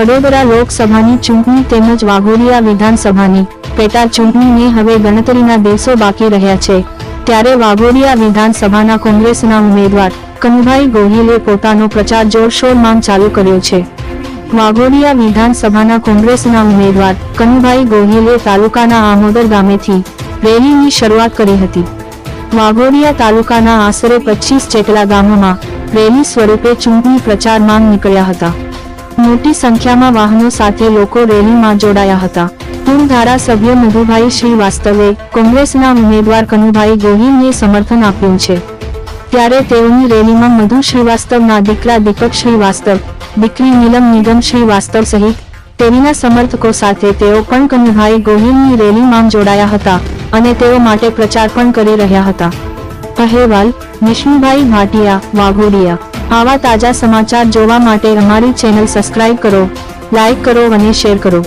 વડોદરા લોકસભાની ચૂંટણી તેમજ વાઘોડિયા વિધાનસભાની. પેટા ચૂંટણીને હવે ગણતરીના દિવસો બાકી રહ્યા છે. ત્યારે વાઘોડિયા વિધાનસભાના કોંગ્રેસના ઉમેદવાર કનુભાઈ ગોહિલે પોતાનો પ્રચાર જોરશોરમાં ચાલુ કર્યો છે. વાઘોડિયા વિધાનસભાના કોંગ્રેસના ઉમેદવાર કનુભાઈ ગોહિલે તાલુકાના આમોદર ગામેથી રેલીની શરૂઆત કરી હતી. વાઘોડિયા તાલુકાના આશરે પચીસ જેટલા ગામોમાં રેલી સ્વરૂપે ચૂંટણી પ્રચારમાં નીકળ્યા હતા. મોટી સંખ્યામાં વાહનો સાથે લોકો રેલીમાં જોડાયા હતા. પૂર્વ ધારાસભ્ય મધુભાઈ શ્રીવાસ્તવે કોંગ્રેસના ઉમેદવાર કનુભાઈ ગોહિલને સમર્થન આપ્યું છે. ત્યારે તેઓની રેલીમાં મધુ શ્રીવાસ્તવના દીકરા દીપક શ્રીવાસ્તવ, દીકરી નીલમ નિગમ શ્રીવાસ્તવ સહિત તેણીના સમર્થકો સાથે તેઓ પણ કનુભાઈ ગોહિલની રેલીમાં જોડાયા હતા અને તેઓ માટે પ્રચાર પણ કરી રહ્યા હતા. અહેવાલ, વિષ્ણુભાઈ ભાટિયા, વાઘોડિયા. આવા તાજા સમાચાર જોવા માટે અમારી ચેનલ સબસ્ક્રાઇબ કરો લાઈક કરો અને શેર કરો.